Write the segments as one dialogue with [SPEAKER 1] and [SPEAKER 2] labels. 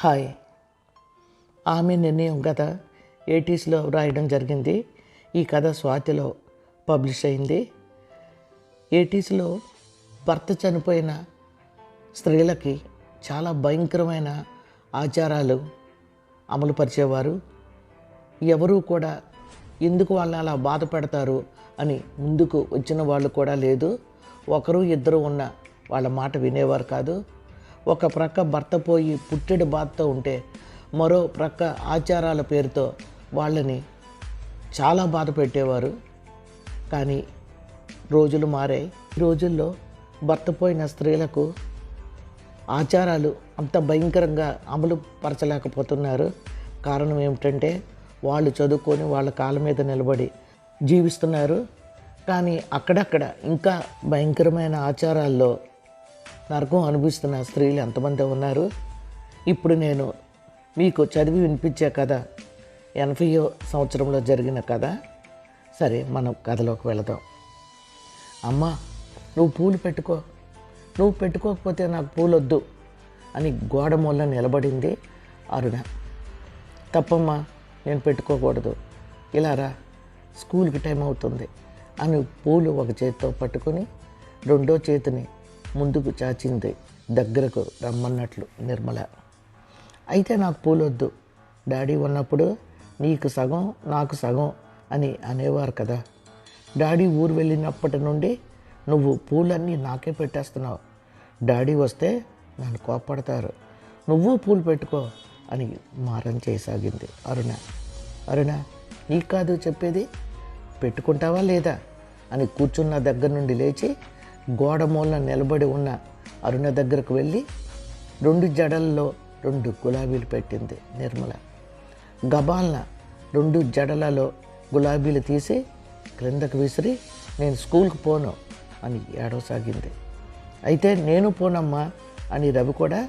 [SPEAKER 1] Hi. ఆమె నిర్ణయం గత ఎయిటీస్లో వ్రాయడం జరిగింది. ఈ కథ స్వాతిలో పబ్లిష్ అయింది. ఎయిటీస్లో భర్త చనిపోయిన స్త్రీలకి చాలా భయంకరమైన ఆచారాలు అమలుపరిచేవారు. ఎవరూ కూడా ఎందుకు వాళ్ళు అలా బాధపడతారు అని ముందుకు వచ్చిన వాళ్ళు కూడా లేదు. ఒకరు ఇద్దరు ఉన్న వాళ్ళ మాట వినేవారు కాదు. ఒక ప్రక్క భర్త పోయి పుట్టెడు బాధతో ఉంటే మరో ప్రక్క ఆచారాల పేరుతో వాళ్ళని చాలా బాధ పెట్టేవారు. కానీ రోజులు మారాయి. ఈ రోజుల్లో భర్త పోయిన స్త్రీలకు ఆచారాలు అంత భయంకరంగా అమలు పరచలేకపోతున్నారు. కారణం ఏమిటంటే వాళ్ళు చదువుకొని వాళ్ళ కాళ్ళ మీద నిలబడి జీవిస్తున్నారు. కానీ అక్కడక్కడ ఇంకా భయంకరమైన ఆచారాల్లో నరకం అనుభవిస్తున్న స్త్రీలు ఎంతమంది ఉన్నారు? ఇప్పుడు నేను మీకు చదివి వినిపించే కథ ఎనభైయో సంవత్సరంలో జరిగిన కథ. సరే మనం కథలోకి వెళదాం. అమ్మా నువ్వు పూలు పెట్టుకో. నువ్వు పెట్టుకోకపోతే నాకు పూలొద్దు అని గోడ మూల నిలబడింది అరుణ. తప్పమ్మా నేను పెట్టుకోకూడదు. ఇలా రా స్కూల్కి టైం అవుతుంది అని పూలు ఒక చేతితో పట్టుకొని రెండో చేతిని ముందుకు చాచింది. దగ్గరకు రమ్మన్నట్లు నిర్మల. అయితే నాకు పూలొద్దు. డాడీ ఉన్నప్పుడు నీకు సగం నాకు సగం అని అనేవారు కదా. డాడీ ఊరు వెళ్ళినప్పటి నుండి నువ్వు పూలన్నీ నాకే పెట్టేస్తున్నావు. డాడీ వస్తే నన్ను కోపడతారు నువ్వు పూలు పెట్టుకో అని మారం చేయసాగింది అరుణ. అరుణ నీకు కాదు చెప్పేది? పెట్టుకుంటావా లేదా? అని కూర్చున్న దగ్గర నుండి లేచి గోడ మూల నిలబడి ఉన్న అరుణ దగ్గరకు వెళ్ళి రెండు జడల్లో రెండు గులాబీలు పెట్టింది నిర్మల. గబాల్న రెండు జడలలో గులాబీలు తీసి క్రిందకు విసిరి నేను స్కూల్కి పోను అని ఏడవసాగింది. అయితే నేను పోనమ్మా అని రవి కూడా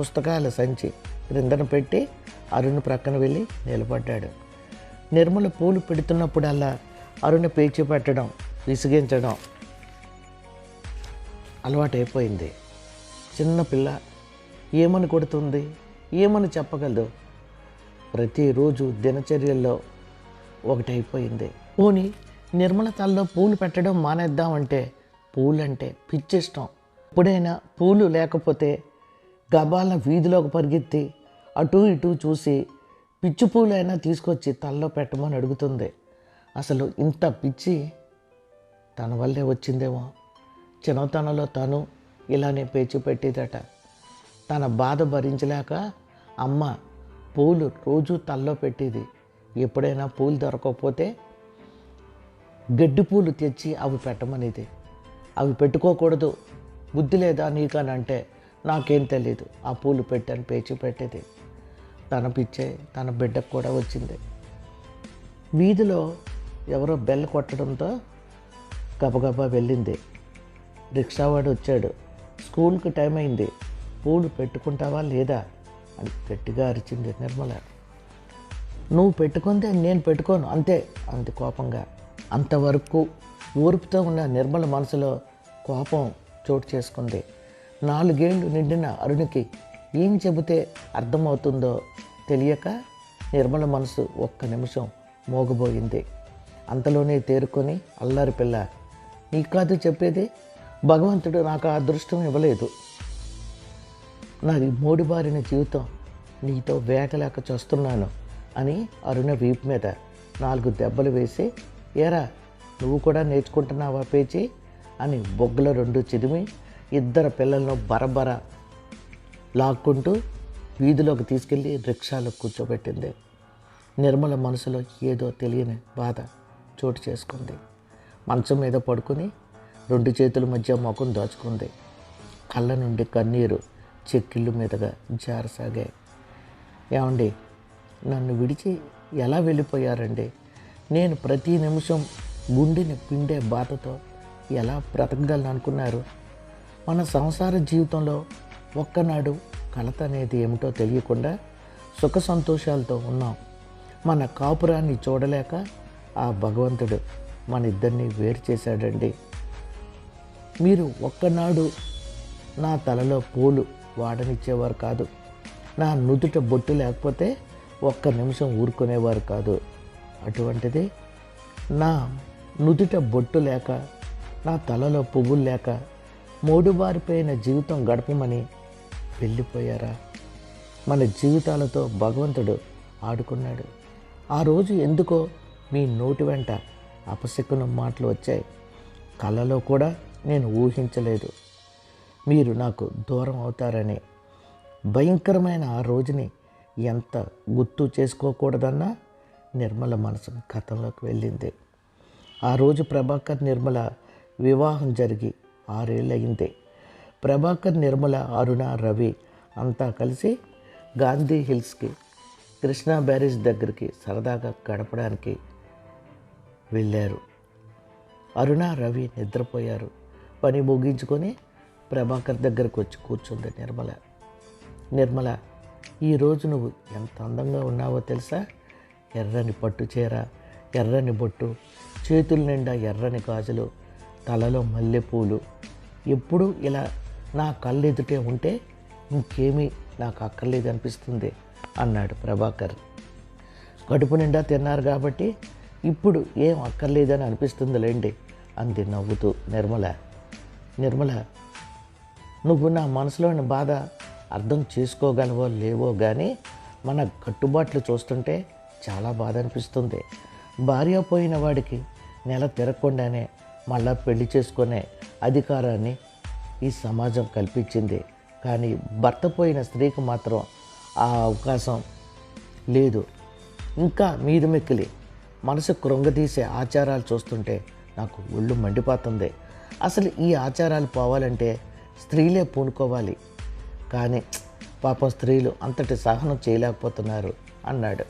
[SPEAKER 1] పుస్తకాల సంచి క్రిందన పెట్టి అరుణ్ ప్రక్కన వెళ్ళి నిలబడ్డాడు. నిర్మల పూలు పెడుతున్నప్పుడల్లా అరుణ పేచి పెట్టడం విసిగించడం అలవాటైపోయింది. చిన్నపిల్ల ఏమని కొడుతుంది? ఏమని చెప్పగలదు? ప్రతిరోజు దినచర్యల్లో ఒకటైపోయింది. పోని నిర్మల తల్లో పూలు పెట్టడం మానేద్దామంటే పూలంటే పిచ్చిష్టం. ఎప్పుడైనా పూలు లేకపోతే గబాల వీధిలోకి పరిగెత్తి అటు ఇటు చూసి పిచ్చి పూలైనా తీసుకొచ్చి తల్లో పెట్టమని అడుగుతుంది. అసలు ఇంత పిచ్చి తన వల్లే వచ్చిందేమో. చిన్నతనంలో తను ఇలానే పేచి పెట్టేదట. తన బాధ భరించలేక అమ్మ పూలు రోజు తల్లో పెట్టేది. ఎప్పుడైనా పూలు దొరకకపోతే గడ్డి పూలు తెచ్చి అవి పెట్టమనేది. అవి పెట్టుకోకూడదు. బుద్ధి లేదా నీకని అంటే నాకేం తెలియదు ఆ పూలు పెట్టని పేచి పెట్టేది. తన పిచ్చే తన బిడ్డకు కూడా వచ్చింది. వీధిలో ఎవరో బెల్ కొట్టడంతో గబగబా వెళ్ళింది. రిక్షావాడు వచ్చాడు స్కూల్కి టైం అయింది పూలు పెట్టుకుంటావా లేదా? అని గట్టిగా అరిచింది నిర్మల. నువ్వు పెట్టుకుందే నేను పెట్టుకోను అంతే అంది కోపంగా. అంతవరకు ఊరుపుతో ఉన్న నిర్మల మనసులో కోపం చోటు చేసుకుంది. నాలుగేళ్ళు నిండిన అరుణికి ఏం చెబితే అర్థమవుతుందో తెలియక నిర్మల మనసు ఒక్క నిమిషం మోగబోయింది. అంతలోనే తేరుకొని అల్లారి పిల్ల నీ కాదు చెప్పేది? భగవంతుడు నాకు ఆ అదృష్టం ఇవ్వలేదు. నాది మూడిబారిన జీవితం నీతో వేగలేక చూస్తున్నాను అని అరుణ వీపు మీద నాలుగు దెబ్బలు వేసి ఏరా నువ్వు కూడా నేర్చుకుంటున్నావా పేచి? అని బొగ్గుల రెండు చిదిమి ఇద్దరు పిల్లలను బరబర లాక్కుంటూ వీధిలోకి తీసుకెళ్ళి రిక్షాలో కూర్చోబెట్టింది. నిర్మల మనసులో ఏదో తెలియని బాధ చోటు చేసుకుంది. మంచం మీద పడుకుని రెండు చేతుల మధ్య ముఖం దాచుకుంది. కళ్ళ నుండి కన్నీరు చెక్కిళ్ళు మీదుగా జారసాగాయి. ఏమండి నన్ను విడిచి ఎలా వెళ్ళిపోయారండి? నేను ప్రతి నిమిషం గుండెని పిండే బాధతో ఎలా బ్రతకగలను అనుకున్నారు మన సంసార జీవితంలో ఒక్కనాడు కలత అనేది ఏమిటో తెలియకుండా సుఖ సంతోషాలతో ఉన్నాం. మన కాపురాన్ని చూడలేక ఆ భగవంతుడు మన ఇద్దరిని వేరు చేశాడండి. మీరు ఒక్కనాడు నా తలలో పూలు వాడనిచ్చేవారు కాదు. నా నుదుట బొట్టు లేకపోతే ఒక్క నిమిషం ఊరుకునేవారు కాదు. అటువంటిది నా నుదుట బొట్టు లేక నా తలలో పువ్వులు లేక మూడుబారిపోయిన జీవితం గడపమని వెళ్ళిపోయారా? మన జీవితాలతో భగవంతుడు ఆడుకున్నాడు. ఆ రోజు ఎందుకో మీ నోటి వెంట అపశకునం మాటలు వచ్చాయి. కళలో కూడా నేను ఊహించలేదు. మీరు నాకు దూరం అవుతారని. భయంకరమైన ఆ రోజుని ఎంత గుర్తు చేసుకోకూడదన్నా నిర్మల మనసు గతంలోకి వెళ్ళింది. ఆ రోజు ప్రభాకర్ నిర్మల వివాహం జరిగి ఆరేళ్ళు అయింది ప్రభాకర్ నిర్మల అరుణ రవి అంతా కలిసి గాంధీ హిల్స్కి కృష్ణా బ్యారేజ్ దగ్గరికి సరదాగా గడపడానికి వెళ్ళారు. అరుణ రవి నిద్రపోయారు. పని ముగించుకొని ప్రభాకర్ దగ్గరకు వచ్చి కూర్చుంది నిర్మల. నిర్మల ఈరోజు నువ్వు ఎంత అందంగా ఉన్నావో తెలుసా? ఎర్రని పట్టు చీర ఎర్రని బొట్టు చేతుల నిండా ఎర్రని గాజులు తలలో మల్లెపూలు. ఎప్పుడు ఇలా నా కళ్ళెదుటే ఉంటే ఇంకేమీ నాకు అక్కర్లేదు అనిపిస్తుంది అన్నాడు ప్రభాకర్. కడుపు నిండా తిన్నారు కాబట్టి ఇప్పుడు ఏం అక్కర్లేదని అనిపిస్తుందిలేండి అంది నవ్వుతూ నిర్మల. నిర్మల నువ్వు నా మనసులోని బాధ అర్థం చేసుకోగలవో లేవో కానీ మన కట్టుబాట్లు చూస్తుంటే చాలా బాధ అనిపిస్తుంది. భార్య పోయిన వాడికి నెల తిరగకుండానే మళ్ళా పెళ్ళి చేసుకునే అధికారాన్ని ఈ సమాజం కల్పించింది. కానీ భర్త పోయిన స్త్రీకి మాత్రం ఆ అవకాశం లేదు. ఇంకా మీద మెక్కిలి మనసు కృంగదీసే ఆచారాలు చూస్తుంటే నాకు ఒళ్ళు మండిపోతుంది. అసలు ఈ ఆచారాలు పోవాలంటే స్త్రీలే పూనుకోవాలి. కానీ పాపం స్త్రీలు అంతటి సహనం చేయలేకపోతున్నారు అన్నాడు.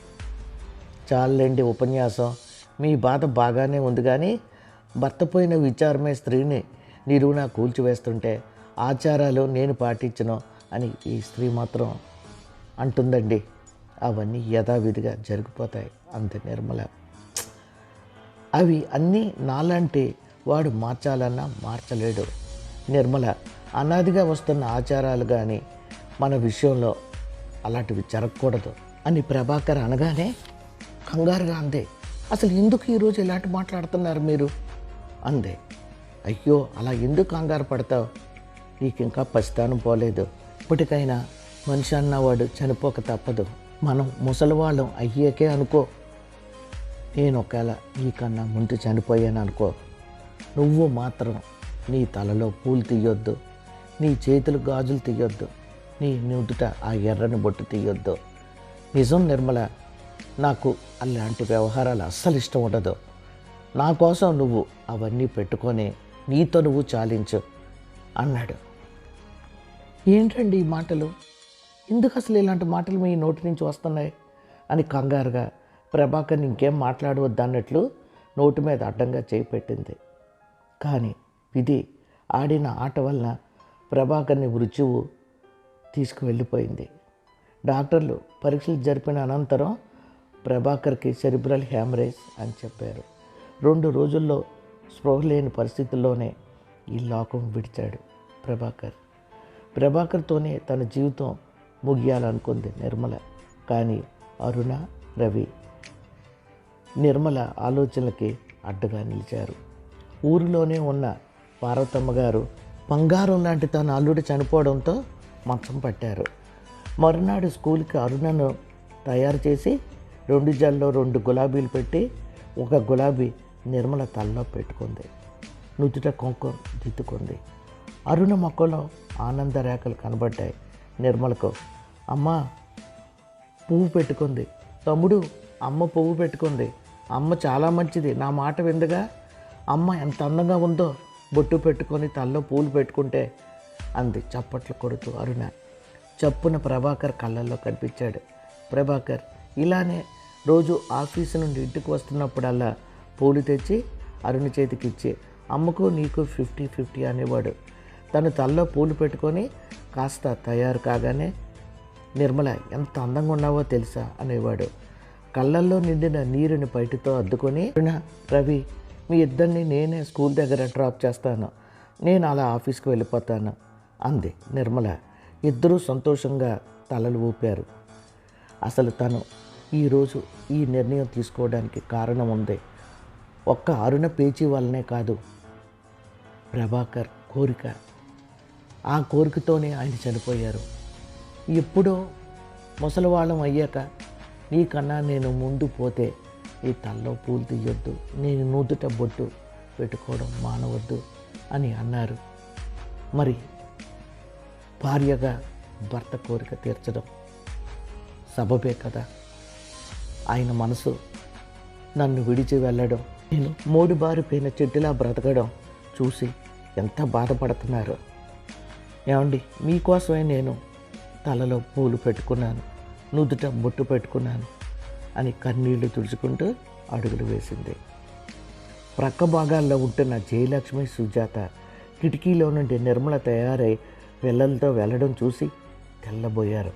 [SPEAKER 1] చాలండి ఉపన్యాసం. మీ బాధ బాగానే ఉంది కానీ భర్త పోయిన విచారమే స్త్రీని నిరువునా కూల్చివేస్తుంటే ఆచారాలు నేను పాటించను అని ఈ స్త్రీ మాత్రం అంటుందండి. అవన్నీ యథావిధిగా జరిగిపోతాయి అంత నిర్మల. అవి అన్నీ నాలాంటి వాడు మార్చాలన్నా మార్చలేడు. నిర్మల అనాదిగా వస్తున్న ఆచారాలు కానీ మన విషయంలో అలాంటివి జరగకూడదు అని ప్రభాకర్ అనగానే కంగారుగా అందే అసలు ఎందుకు ఈరోజు ఇలాంటి మాట్లాడుతున్నారు మీరు? అందే అయ్యో అలా ఎందుకు కంగారు పడతావు? నీకు ఇంకా పసితానం పోలేదు. ఇప్పటికైనా మనిషి అన్నవాడు చనిపోక తప్పదు. మనం ముసలివాళ్ళం అయ్యాకే అనుకో. నేను ఒకవేళ నీకన్నా ముందు చనిపోయాను అనుకో నువ్వు మాత్రం నీ తలలో పూలు తీయొద్దు. నీ చేతులు గాజులు తీయొద్దు. నీ నుదుట ఆ ఎర్రని బొట్టు తీయొద్దు. నిజం నిర్మల నాకు అలాంటి వ్యవహారాలు అస్సలు ఇష్టం ఉండదు. నా కోసం నువ్వు అవన్నీ పెట్టుకొని నీతో నువ్వు చాలించు అన్నాడు. ఏంటండి ఈ మాటలు? ఎందుకు అసలు ఇలాంటి మాటలు మీ నోటి నుంచి వస్తున్నాయి? అని కంగారుగా ప్రభాకర్ ఇంకేం మాట్లాడవద్దు అన్నట్లు నోటి మీద అడ్డంగా చేయి పెట్టింది. కానీ విధి ఆడిన ఆట వలన ప్రభాకర్ని మృత్యువు తీసుకువెళ్ళిపోయింది. డాక్టర్లు పరీక్షలు జరిపిన అనంతరం ప్రభాకర్కి సెరిబ్రల్ హ్యామరేజ్ అని చెప్పారు. రెండు రోజుల్లో స్పృహ లేని పరిస్థితుల్లోనే ఈ లోకం విడిచాడు ప్రభాకర్. ప్రభాకర్తోనే తన జీవితం ముగియాలనుకుంది నిర్మల. కానీ అరుణ రవి నిర్మల ఆలోచనలకి అడ్డుగా నిలిచారు. ఊరిలోనే ఉన్న పార్వతమ్మ గారు బంగారం లాంటి తన అల్లుడు చనిపోవడంతో మంచం పట్టారు. మరునాడు స్కూల్కి అరుణను తయారు చేసి రెండు జల్లో రెండు గులాబీలు పెట్టి ఒక గులాబీ నిర్మల తలలో పెట్టుకుంది. నుదుట కుంకుమ దిద్దుకుంది. అరుణ మొక్కలో ఆనంద రేఖలు కనబడ్డాయి. నిర్మలకు అమ్మ పువ్వు పెట్టుకుంది. తమ్ముడు అమ్మ పువ్వు పెట్టుకుంది. అమ్మ చాలా మంచిది. నా మాట విందుగా. అమ్మ ఎంత అందంగా ఉందో బొట్టు పెట్టుకొని తల్లో పూలు పెట్టుకుంటే అంది చప్పట్లు కొడుతూ అరుణ. చప్పున ప్రభాకర్ కళ్ళల్లో కనిపించాడు. ప్రభాకర్ ఇలానే రోజు ఆఫీసు నుండి ఇంటికి వస్తున్నప్పుడల్లా పూలు తెచ్చి అరుణ చేతికి ఇచ్చి అమ్మకు నీకు ఫిఫ్టీ ఫిఫ్టీ అనేవాడు. తను తల్లో పూలు పెట్టుకొని కాస్త తయారు కాగానే నిర్మల ఎంత అందంగా ఉన్నావో తెలుసా అనేవాడు. కళ్ళల్లో నిండిన నీరుని బయటతో అద్దుకొని "అరుణ, రవి మీ ఇద్దరిని నేనే స్కూల్ దగ్గర డ్రాప్ చేస్తాను. నేను అలా ఆఫీస్కి వెళ్ళిపోతాను అంది నిర్మల. ఇద్దరూ సంతోషంగా తలలు ఊపారు. అసలు తను ఈరోజు ఈ నిర్ణయం తీసుకోవడానికి కారణం ఉంది. ఒక్క అరుణ పేచీ వల్లనే కాదు. ప్రభాకర్ కోరిక. ఆ కోరికతోనే ఆయన చనిపోయారు. ఎప్పుడో ముసలివాళ్ళం అయ్యాక నీకన్నా నేను ముందు పోతే ఈ తల్లో పూలు తీయొద్దు నేను నూతుట బొట్టు పెట్టుకోవడం మానవద్దు అని అన్నారు. మరి భార్యగా భర్త కోరిక తీర్చడం సబబే కదా. ఆయన మనసు నన్ను విడిచి వెళ్ళడం నేను మూడు బారిపోయిన చెట్టులా బ్రతకడం చూసి ఎంత బాధపడుతున్నారు. ఏమండి మీకోసమే నేను తలలో పూలు పెట్టుకున్నాను నుదుట బొట్టు పెట్టుకున్నాను. అని కన్నీళ్ళు తుడుచుకుంటూ అడుగులు వేసింది. ప్రక్క భాగాల్లో ఉంటున్న జయలక్ష్మి సుజాత కిటికీలో నుండి నిర్మల తయారై పిల్లలతో వెళ్ళడం చూసి తెల్లబోయారు.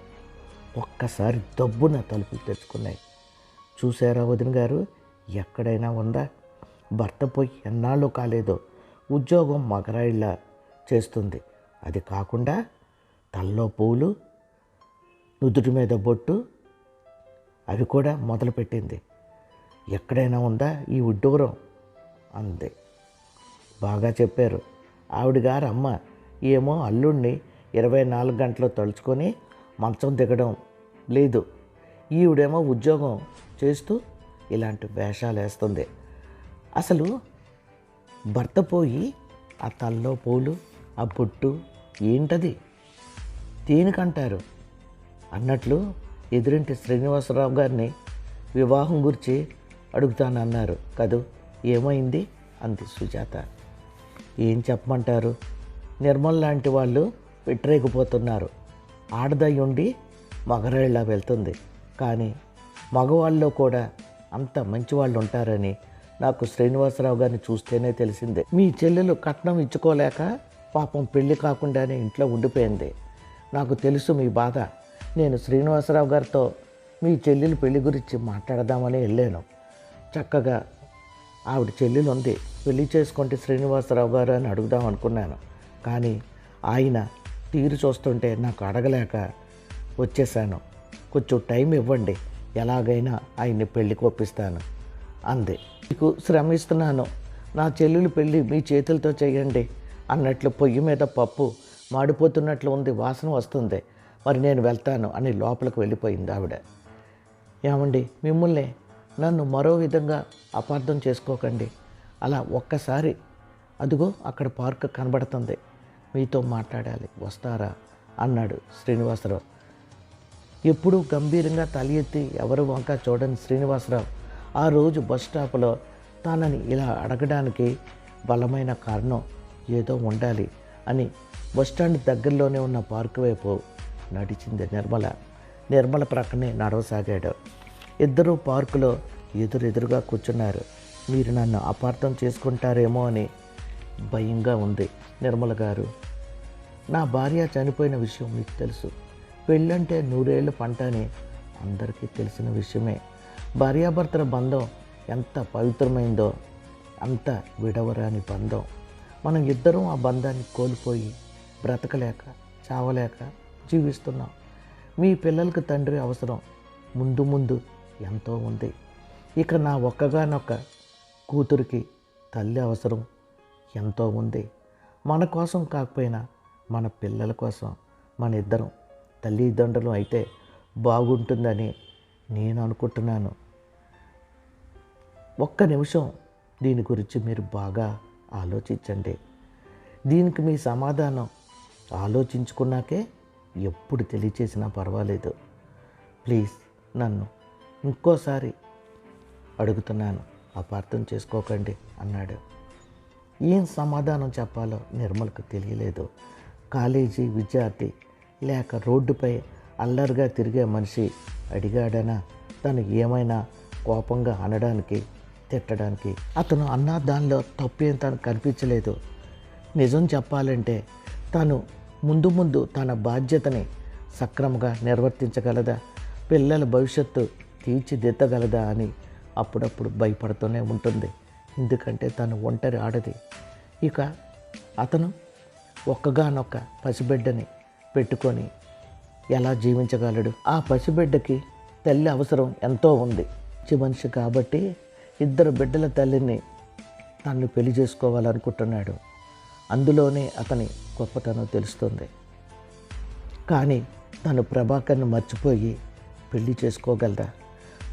[SPEAKER 1] ఒక్కసారి దబ్బున తలుపులు తెచ్చుకున్నాయి చూసారా వదిన గారు? ఎక్కడైనా ఉందా? భర్త పోయి ఎన్నాళ్ళు కాలేదో ఉద్యోగం మగరాయిళ్ళ చేస్తుంది. అది కాకుండా తల్లో పూలు నుదుటి మీద బొట్టు అవి కూడా మొదలుపెట్టింది. ఎక్కడైనా ఉందా? ఈ ఉడ్డూరం? అంది. బాగా చెప్పారు. ఆవిడ గారు అమ్మ ఏమో అల్లుడిని ఇరవై నాలుగు గంటలు తలుచుకొని మంచం దిగడం లేదు. ఈవిడేమో ఉద్యోగం చేస్తూ ఇలాంటి వేషాలు వేస్తుంది అసలు భర్త పోయి ఆ తల్లో పూలు ఆ బొట్టు ఏంటది? దేనికంటారు అన్నట్లు ఎదురింటి శ్రీనివాసరావు గారిని వివాహం గురించి అడుగుతానన్నారు. కదూ? ఏమైంది? అంది సుజాత. ఏం చెప్పమంటారు? నిర్మల్ లాంటి వాళ్ళు పెట్టరేగిపోతున్నారు ఆడదయ్యుండి మగరాళ్ళ వెళ్తుంది. కానీ మగవాళ్ళలో కూడా అంత మంచి వాళ్ళు ఉంటారని నాకు శ్రీనివాసరావు గారిని చూస్తేనే తెలిసిందే. మీ చెల్లెలు కట్నం ఇచ్చుకోలేక పాపం పెళ్ళి కాకుండానే ఇంట్లో ఉండిపోయింది. నాకు తెలుసు మీ బాధ. నేను శ్రీనివాసరావు గారితో మీ చెల్లెలు పెళ్ళి గురించి మాట్లాడదామని వెళ్ళాను. చక్కగా ఆవిడ చెల్లెలు ఉంది పెళ్ళి చేసుకుంటే శ్రీనివాసరావు గారు అని అడుగుదాం అనుకున్నాను. కానీ ఆయన తీరు చూస్తుంటే నాకు అడగలేక వచ్చేసాను కొంచెం టైం ఇవ్వండి ఎలాగైనా ఆయన్ని పెళ్ళికి ఒప్పిస్తాను అంది. మీకు శ్రమిస్తున్నాను నా చెల్లెలు పెళ్ళి మీ చేతులతో చేయండి అన్నట్లు పొయ్యి మీద పప్పు మాడిపోతున్నట్లు ఉంది వాసన వస్తుంది. మరి నేను వెళ్తాను అని లోపలికి వెళ్ళిపోయింది ఆవిడ. ఏమండి మిమ్మల్ని నన్ను మరో విధంగా అపార్థం చేసుకోకండి. అలా ఒక్కసారి అదిగో అక్కడ పార్క్ కనబడుతుంది. మీతో మాట్లాడాలి. వస్తారా? అన్నాడు శ్రీనివాసరావు. ఎప్పుడూ గంభీరంగా తల ఎత్తి ఎవరు వంక చూడని శ్రీనివాసరావు ఆ రోజు బస్ స్టాప్లో తనని ఇలా అడగడానికి బలమైన కారణం ఏదో ఉండాలి అని బస్టాండ్ దగ్గరలోనే ఉన్న పార్క్ వైపు నడిచింది నిర్మల. నిర్మల ప్రక్కనే నడవసాగాడు. ఇద్దరూ పార్కులో ఎదురెదురుగా కూర్చున్నారు. మీరు నన్ను అపార్థం చేసుకుంటారేమో అని భయంగా ఉంది నిర్మల గారు. నా భార్య చనిపోయిన విషయం మీకు తెలుసు. పెళ్ళంటే నూరేళ్ళు పంట అని అందరికీ తెలిసిన విషయమే. భార్యాభర్తల బంధం ఎంత పవిత్రమైందో అంత విడవరాని బంధం. మనం ఇద్దరం ఆ బంధాన్ని కోల్పోయి బ్రతకలేక చావలేక జీవిస్తున్నాం. మీ పిల్లలకు తండ్రి అవసరం. ముందు ముందు ఎంతో ఉంది. ఇక నా ఒక్కగానొక్క కూతురికి తల్లి అవసరం. ఎంతో ఉంది. మన కోసం కాకపోయినా మన పిల్లల కోసం మన ఇద్దరం తల్లిదండ్రులు అయితే బాగుంటుందని నేను అనుకుంటున్నాను. ఒక్క నిమిషం దీని గురించి మీరు బాగా ఆలోచించండి. దీనికి మీ సమాధానం ఆలోచించుకున్నాకే ఎప్పుడు తెలియచేసినా పర్వాలేదు. ప్లీజ్ నన్ను ఇంకోసారి అడుగుతున్నాను అపార్థం చేసుకోకండి అన్నాడు. ఏం సమాధానం చెప్పాలో నిర్మలకు తెలియలేదు. కాలేజీ విద్యార్థి లేక రోడ్డుపై అల్లరిగా తిరిగే మనిషి అడిగాడనా? తను ఏమైనా కోపంగా అనడానికి తిట్టడానికి? అతను అన్న దానిలో తప్పేం తను కనిపించలేదు. నిజం చెప్పాలంటే తను ముందు ముందు తన బాధ్యతని సక్రమంగా నిర్వర్తించగలదా? పిల్లల భవిష్యత్తు తీర్చిదిద్దగలదా అని అప్పుడప్పుడు భయపడుతూనే ఉంటుంది. ఎందుకంటే తను ఒంటరి ఆడది. ఇక అతను ఒక్కగానొక్క పసిబిడ్డని పెట్టుకొని ఎలా జీవించగలడు? ఆ పసిబిడ్డకి తల్లి అవసరం ఎంతో ఉంది. మంచి మనిషి కాబట్టి ఇద్దరు బిడ్డల తల్లిని తను పెళ్ళి చేసుకోవాలనుకుంటున్నాడు. అందులోనే అతని గొప్పతనం తెలుస్తుంది. కానీ తను ప్రభాకర్ని మర్చిపోయి పెళ్ళి చేసుకోగలదా?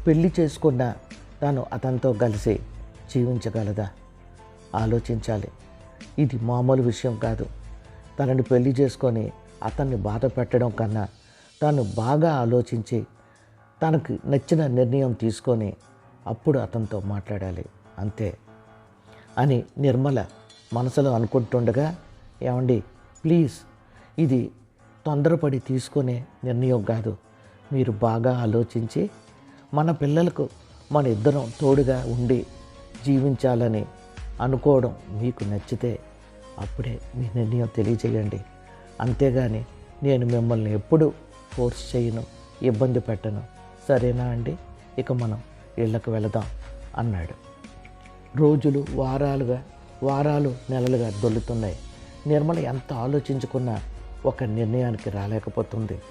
[SPEAKER 1] పెళ్ళి చేసుకున్న తను అతనితో కలిసి జీవించగలదా? ఆలోచించాలి. ఇది మామూలు విషయం కాదు. తనని పెళ్ళి చేసుకొని అతన్ని బాధ పెట్టడం కన్నా తను బాగా ఆలోచించి తనకు నచ్చిన నిర్ణయం తీసుకొని అప్పుడు అతనితో మాట్లాడాలి. అంతే. అని నిర్మల మనసులో అనుకుంటుండగా ఏమండి ప్లీజ్ ఇది తొందరపడి తీసుకునే నిర్ణయం కాదు. మీరు బాగా ఆలోచించి మన పిల్లలకు మన ఇద్దరం తోడుగా ఉండి జీవించాలని అనుకోవడం మీకు నచ్చితే అప్పుడే మీ నిర్ణయం తెలియజేయండి. అంతేగాని నేను మిమ్మల్ని ఎప్పుడు ఫోర్స్ చేయను ఇబ్బంది పెట్టను. సరేనా అండి? ఇక మనం ఇళ్ళకు వెళదాం అన్నాడు. రోజులు వారాలుగా వారాలు నెలలుగా దొల్లుతున్నాయి. నిర్మల ఎంత ఆలోచించుకున్నా ఒక నిర్ణయానికి రాలేకపోతుంది.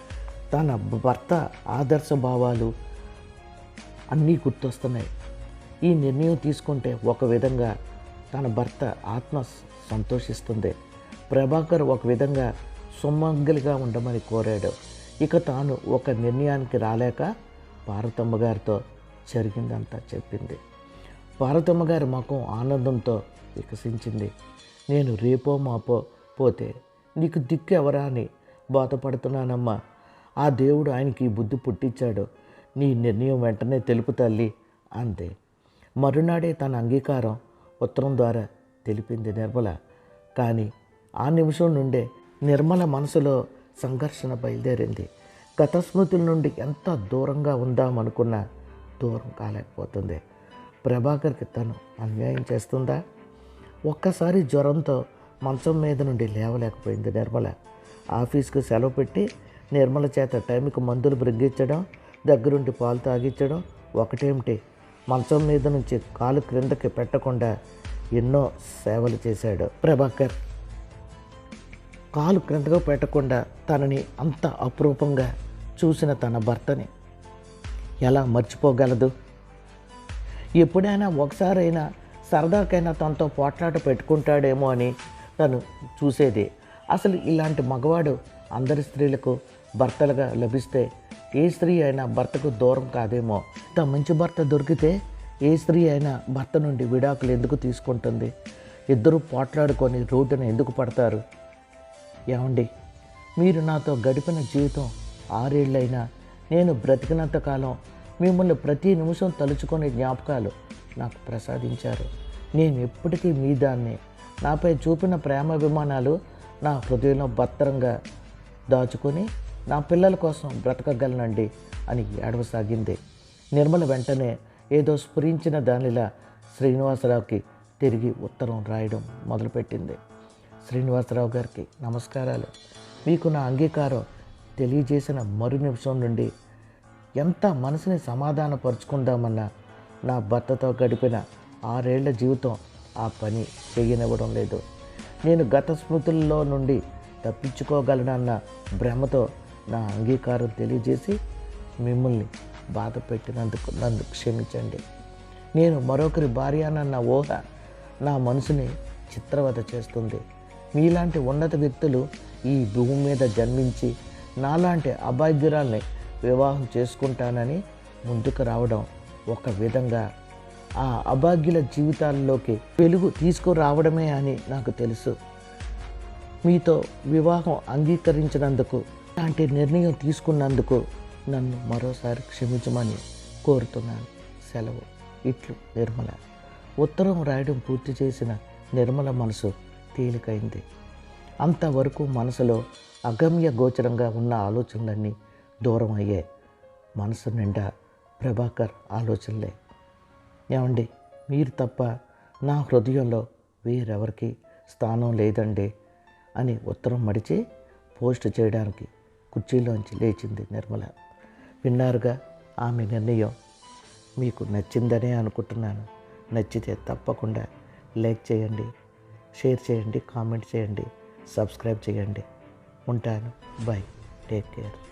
[SPEAKER 1] తన భర్త ఆదర్శ భావాలు అన్నీ గుర్తొస్తున్నాయి. ఈ నిర్ణయం తీసుకుంటే ఒక విధంగా తన భర్త ఆత్మ సంతోషిస్తుంది. ప్రభాకర్ ఒక విధంగా సుమంగలిగా ఉండమని కోరాడు. ఇక తాను ఒక నిర్ణయానికి రాలేక పార్వతమ్మ గారితో జరిగిందంతా చెప్పింది. పార్వతమ్మ గారి ముఖం ఆనందంతో వికసించింది. నేను రేపో మాపో పోతే నీకు దిక్కు ఎవరా అని బాధపడుతున్నానమ్మా. ఆ దేవుడు ఆయనకి బుద్ధి పుట్టించాడు. నీ నిర్ణయం వెంటనే తెలుపు తల్లి అంతే మరునాడే తన అంగీకారం ఉత్తరం ద్వారా తెలిపింది నిర్మల. కానీ ఆ నిమిషం నుండే నిర్మల మనసులో సంఘర్షణ బయలుదేరింది. గత స్మృతుల నుండి ఎంత దూరంగా ఉందామనుకున్నా దూరం కాలేకపోతుంది. ప్రభాకర్కి తను అన్యాయం చేస్తుందా? ఒక్కసారి జ్వరంతో మంచం మీద నుండి లేవలేకపోయింది నిర్మల. ఆఫీస్కి సెలవు పెట్టి నిర్మల చేత టైంకి మందులు బ్రిగ్గించడం దగ్గరుండి పాలు తాగించడం ఒకటేమిటి? మంచం మీద నుంచి కాలు క్రిందకి పెట్టకుండా ఎన్నో సేవలు చేశాడు ప్రభాకర్. కాలు క్రిందగా పెట్టకుండా తనని అంత అపురూపంగా చూసిన తన భర్తని ఎలా మర్చిపోగలదు? ఎప్పుడైనా ఒకసారైనా సరదాకైనా తనతో పోట్లాట పెట్టుకుంటాడేమో అని తను చూసేది. అసలు ఇలాంటి మగవాడు అందరి స్త్రీలకు భర్తలుగా లభిస్తే ఏ స్త్రీ అయినా భర్తకు దూరం కాదేమో. ఇంత మంచి భర్త దొరికితే ఏ స్త్రీ అయినా భర్త నుండి విడాకులు ఎందుకు తీసుకుంటుంది? ఇద్దరు పోట్లాడుకొని రోడ్డున ఎందుకు పడతారు? ఏమండి? మీరు నాతో గడిపిన జీవితం ఆరేళ్ళైనా నేను బ్రతికినంత కాలం మిమ్మల్ని ప్రతి నిమిషం తలుచుకునే జ్ఞాపకాలు నాకు ప్రసాదించారు. నేను ఎప్పటికీ మీ దాన్ని నాపై చూపిన ప్రేమాభిమానాలు నా హృదయంలో భద్రంగా దాచుకొని నా పిల్లల కోసం బ్రతకగలనండి అని ఏడవసాగింది. నిర్మల వెంటనే ఏదో స్ఫురించిన దానిలా శ్రీనివాసరావుకి తిరిగి ఉత్తరం రాయడం మొదలుపెట్టింది. శ్రీనివాసరావు గారికి నమస్కారాలు. మీకు నా అంగీకారం తెలియజేసిన మరు నిమిషం నుండి ఎంత మనసుని సమాధానపరుచుకుందామన్నా నా భర్తతో గడిపిన ఆరేళ్ళ జీవితం ఆ పని చేయనివ్వడం లేదు. నేను గత స్మృతుల్లో నుండి తప్పించుకోగలనన్న భ్రమతో నా అంగీకారం తెలియజేసి మిమ్మల్ని బాధ పెట్టినందుకు నన్ను క్షమించండి. నేను మరొకరి భార్యనన్న ఊహ నా మనసుని చిత్రవత చేస్తుంది. మీలాంటి ఉన్నత వ్యక్తులు ఈ భూమి మీద జన్మించి నాలాంటి అభాగ్యురాల్ని వివాహం చేసుకుంటానని ముందుకు రావడం ఒక విధంగా ఆ అభాగ్యుల జీవితాల్లోకి వెలుగు తీసుకురావడమే అని నాకు తెలుసు. మీతో వివాహం అంగీకరించినందుకు అలాంటి నిర్ణయం తీసుకున్నందుకు నన్ను మరోసారి క్షమించమని కోరుతున్నాను. సెలవు. ఇట్లు నిర్మల. ఉత్తరం రాయడం పూర్తి చేసిన నిర్మల మనసు తేలికైంది. అంతవరకు మనసులో అగమ్య గోచరంగా ఉన్న ఆలోచనలన్నీ దూరం అయ్యాయి మనసు నిండా ప్రభాకర్ ఆలోచనలే. ఏమండి? మీరు తప్ప నా హృదయంలో వేరెవరికి స్థానం లేదండి అని ఉత్తరం మడిచి పోస్ట్ చేయడానికి కుర్చీలోంచి లేచింది నిర్మల. విన్నారుగా ఆమె నిర్ణయం మీకు నచ్చిందనే అనుకుంటున్నాను. నచ్చితే తప్పకుండా లైక్ చేయండి షేర్ చేయండి కామెంట్ చేయండి సబ్స్క్రైబ్ చేయండి. ఉంటాను. బై. Take care.